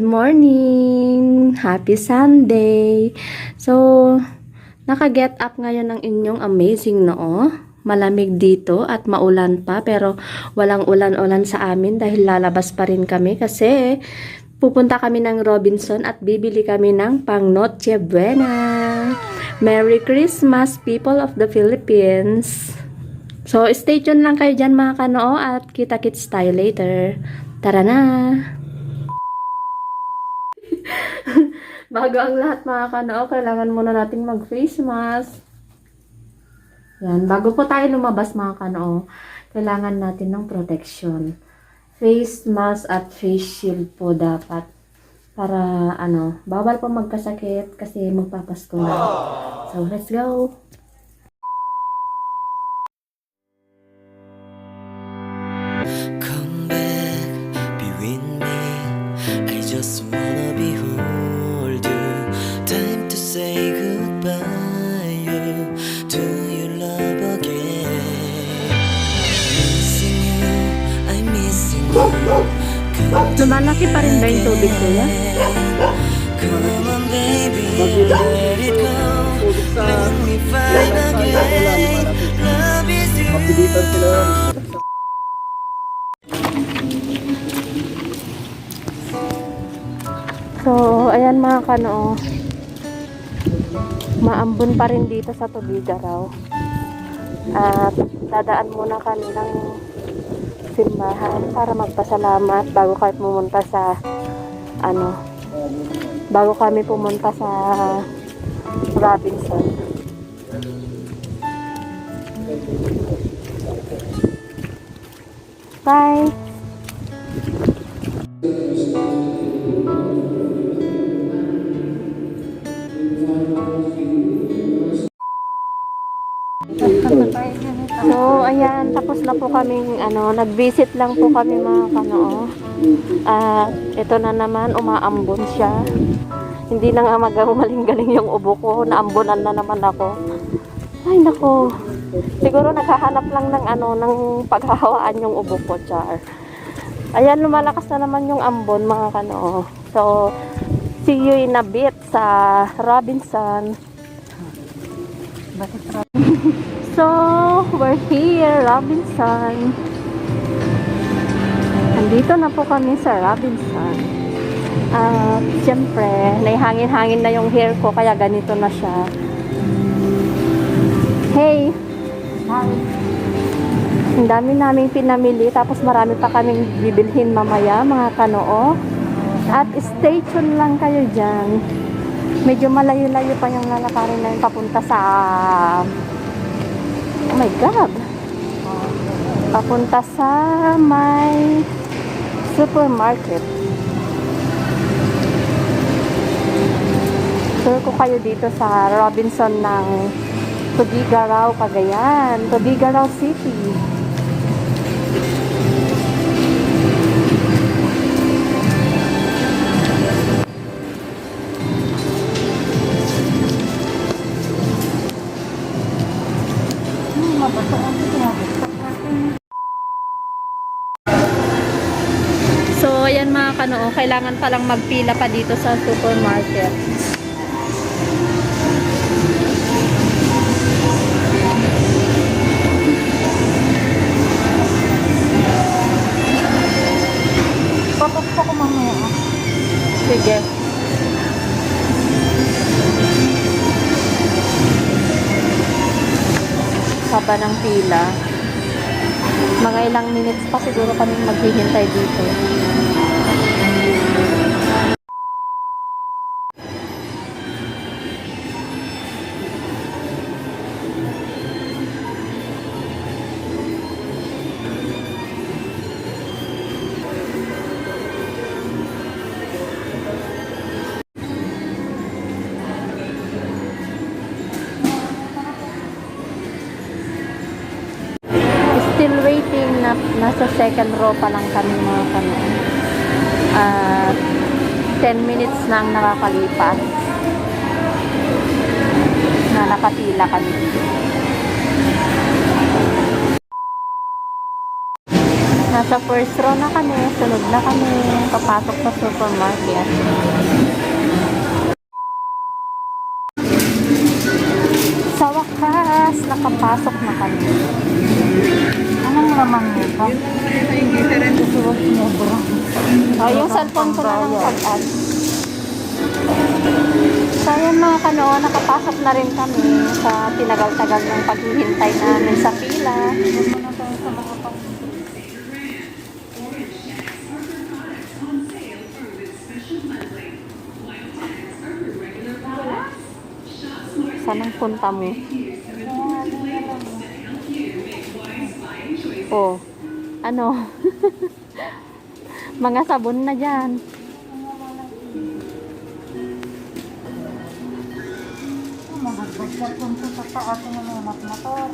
good morning! Happy Sunday! So, naka-get up ngayon ng inyong amazing noo. Malamig dito at maulan pa pero walang ulan-ulan sa amin dahil lalabas pa rin kami kasi pupunta kami ng Robinson at bibili kami ng pang Noche Buena. Merry Christmas people of the Philippines! So, stay tuned lang kayo dyan mga kanoo at kita-kits tayo later. Tara na! Bago ang lahat mga kanoo, kailangan muna nating mag-face mask. Yan, bago po tayo lumabas mga kanoo, kailangan natin ng protection. Face mask at face shield po dapat. Para ano, bawal po magkasakit kasi magpapasko na. So, let's go! Me find again. Love is you. So, ayan mga kanoo. Maambon pa rin dito sa Tubigaraw. At dadaan muna kami ng simbahan para magpasalamat bago kayo pumunta sa ano bago kami pumunta sa Robinson. Bye! Tapos na po kaming, ano, nag-visit lang po kami mga kanoo. At ito na naman, umaambon siya. Hindi na nga magaling-galing yung ubo ko, naambunan na naman ako. Ay, nako. Siguro naghahanap lang ng, ano, ng paghahawaan yung ubo ko, char. Ayan, lumalakas na naman yung ambon, mga kanoo. So, see you in a bit sa Robinson. So, we're here, Robinson. Andito na po kami sa Robinson. At, siyempre, naihangin-hangin na yung hair ko, kaya ganito na siya. Hey! Ang dami naming pinamili, tapos marami pa kaming bibilhin mamaya, mga kanoo. At stay tuned lang kayo dyan. Medyo malayo-layo pa yung lalakarin na yung papunta sa my God. Papunta sa may supermarket. Sure ko kayo dito sa Robinson ng Tubigaraw, Cagayan. Tubigaraw City. So, ayan mga kanoo, kailangan palang magpila pa dito sa supermarket. Haba ng pila. Mga ilang minutes pa siguro kami maghihintay dito. Na nasa second row pa lang kami mga kami. At 10 minutes na ang nakakalipas na nakapila kami. Nasa first row na kami. Sunod na kami. Papasok sa supermarket. Sa wakas, nakapasok na kami. Anong laman nito? Susunod sobra. Oh, yung cellphone ko na lang pag-add. So, yun mga kanoo, nakapasok na rin kami sa tinagal-tagal ng paghihintay namin sa pila. Doon muna tayo sa mga pang... Saan ang punta mo? Oh, ano? Mga sabon na dyan. Mahagbagdag kung sa taas ng mga motor.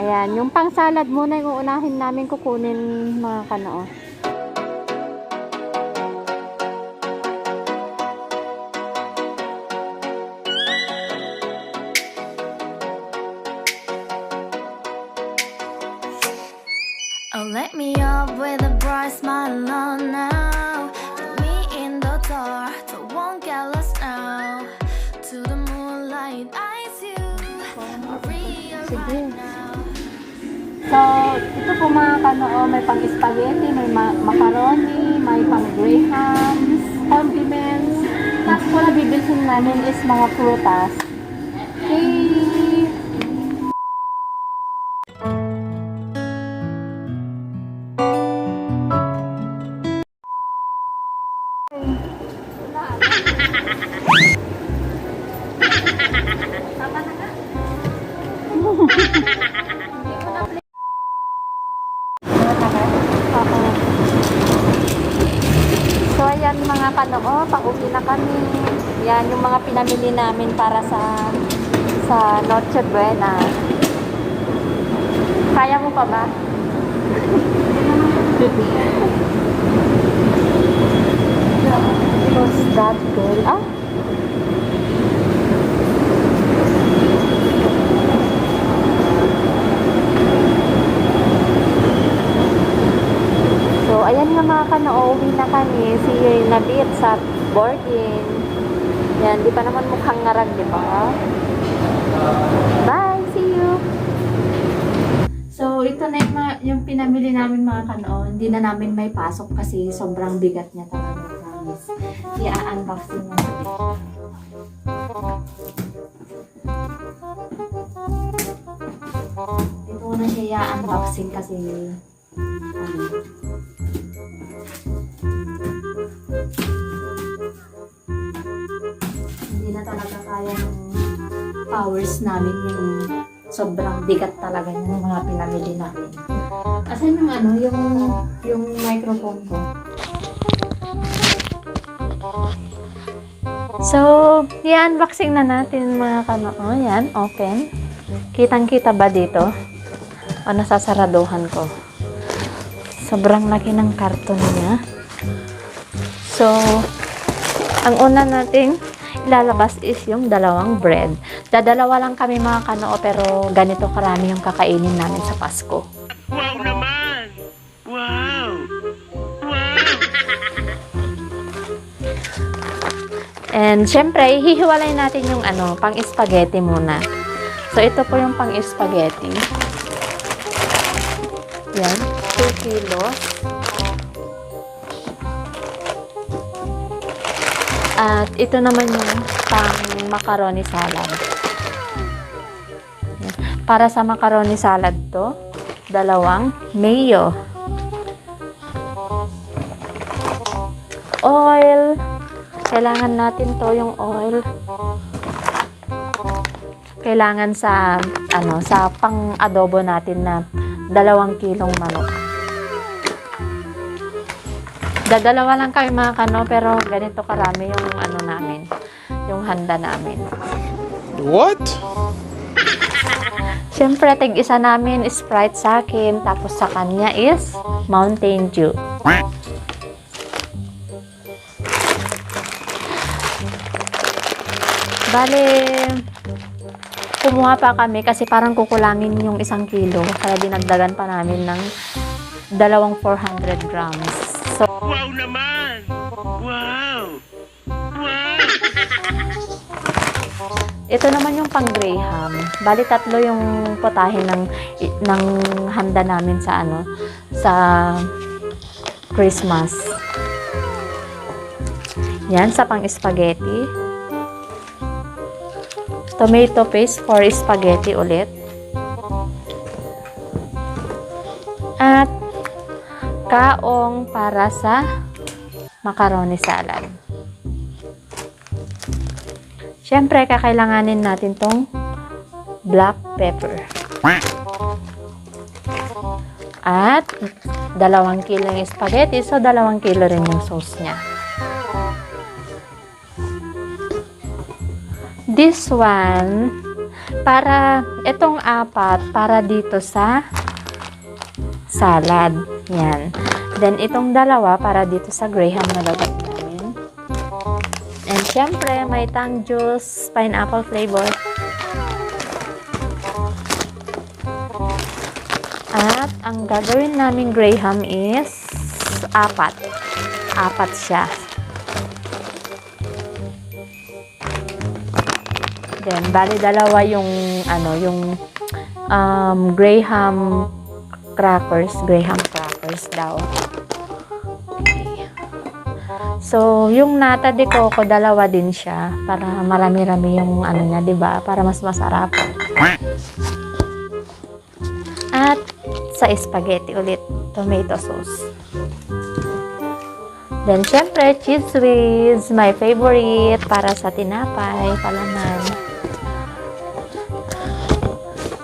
Ayan, yung pang salad muna yung uunahin namin kukunin mga kanoo. Oh, let me up with a bright smile on now. Put me in the dark, so won't get lost now. To the moonlight, eyes you. Maria right. So, ito po mga kanoo, may pang spaghetti, may ma- macaroni, may pang grahams, condiments. Tapos po na bibilhin namin is mga prutas. Noche Buena. Kaya mo pa ba? Who's that girl? Ah? So, ayan nga mga kanoo, uwi na kami. Si Nabit sa boarding. Yan, di pa naman mukhang ngarag, di ba? Bye! See you! So, ito na yung, yung pinamili namin mga kanoo. Hindi na namin may pasok kasi sobrang bigat niya talaga. Promise. I-unboxing na ko na siya i-unboxing kasi hindi na talaga kaya ng powers namin yung sobrang bigat talaga ng mga pinamili namin. Asan yung ano, yung, yung microphone ko? So, i-unboxing na natin mga kano. Oh, yan, open. Kitang-kita ba dito? O nasasaraduhan ko? Sobrang laki ng karton niya. So, ang una nating ilalabas is yung dalawang bread. Dadalawa lang kami mga kanoo pero ganito karami yung kakainin namin sa Pasko. Wow naman! Wow! And syempre, hihiwalay natin yung ano, pang spaghetti muna. So, ito po yung pang spaghetti. Yan, 2 kilos. At ito naman yung pang macaroni salad. Para sa macaroni salad to, dalawang mayo. Oil. Kailangan natin to yung oil. Kailangan sa ano sa pang adobo natin na dalawang kilong manok. Dadalawa lang kami mga kano, pero ganito karami yung ano namin, yung handa namin. What? Siyempre, tig isa namin Sprite sa akin, tapos sa kanya is Mountain Dew. Bale, kumuha pa kami kasi parang kukulangin yung isang kilo. Kaya dinagdagan pa namin ng dalawang 400 grams. So, Wow naman! Wow! Wow! ito naman yung pang Graham. Bali tatlo yung potahe ng ng handa namin sa ano sa Christmas. Yan sa pang spaghetti. Tomato paste for spaghetti ulit. Kaong para sa macaroni salad. Siyempre, kakailanganin natin tong black pepper. At dalawang kilo yung spaghetti, so dalawang kilo rin yung sauce niya. This one, para, itong apat, para dito sa salad. Yan. Then, itong dalawa, para dito sa graham na gagawin namin. And syempre, may tang juice, pineapple flavor. At ang gagawin namin graham is apat. Apat siya. Then, bali dalawa yung ano, yung um, graham crackers, graham crackers daw. So, yung nata de coco, dalawa din siya para marami-rami yung ano niya, 'di ba? Para mas masarap. At sa spaghetti ulit, tomato sauce. Then, syempre, cheese whiz, my favorite, para sa tinapay, palaman.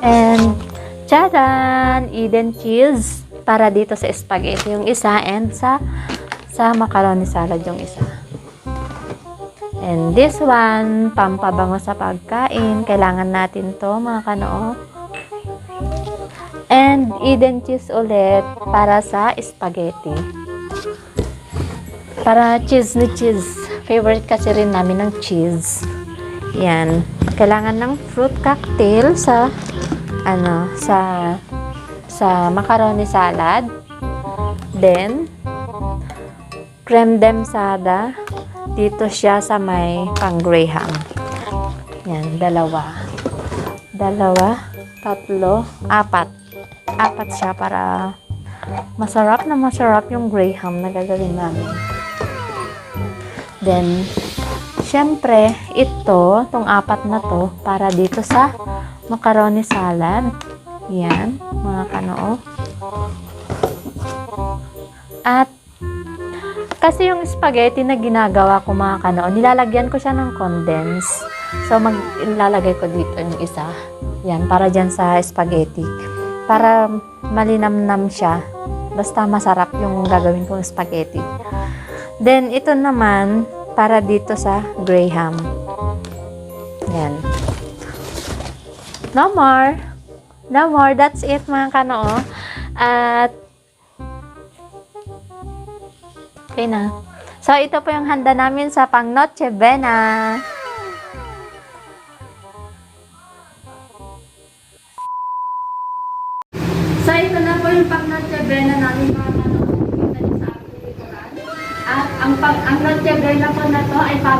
And, charan, Eden cheese, para dito sa spaghetti yung isa, and sa sa macaroni salad yung isa. And this one, pampabango sa pagkain. Kailangan natin to mga kanoo. And Eden cheese ulit para sa spaghetti. Para cheese ni cheese. Favorite kasi rin namin ng cheese. Yan. Kailangan ng fruit cocktail sa ano, sa sa macaroni salad. Then, creme demsada. Dito siya sa may pang graham. Yan, dalawa. Dalawa, tatlo, apat. Apat siya para masarap na masarap yung graham na gagawin namin. Then, syempre, ito, tong apat na to, para dito sa macaroni salad. Yan, mga kanoo. At, kasi yung spaghetti na ginagawa ko mga kanoo, nilalagyan ko siya ng condense. So, mag ilalagay ko dito yung isa. Yan, para dyan sa spaghetti. Para malinamnam siya. Basta masarap yung gagawin kong spaghetti. Then, ito naman, para dito sa graham. Yan. No more. No more. That's it, mga kanoo. At, okay na. So, ito po yung handa namin sa pang Noche Buena.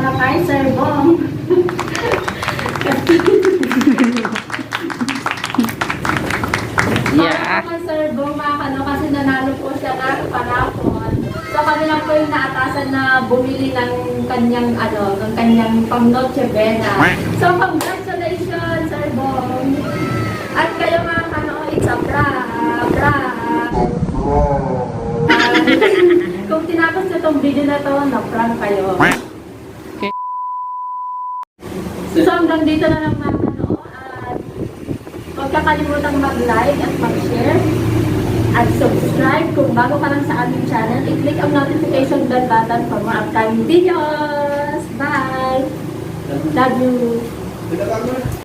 Para kay Sir Bong. Yeah. Para kay Sir Bong mga kano kasi nanalo po siya ng panapon. So kami lang po yung naatasan na bumili ng kanyang ano, ng kanyang pang Noche Buena. So congratulations Sir Bong. At kayo mga kano, it's a prank. Prank. Kung tinapos nyo tong video na to, na-prank kayo. So hanggang dito na lang mga kano. At huwag kakalimutan mag-like at mag-share at subscribe kung bago ka lang sa aming channel. I-click ang notification bell button for more upcoming videos. Bye! Love you!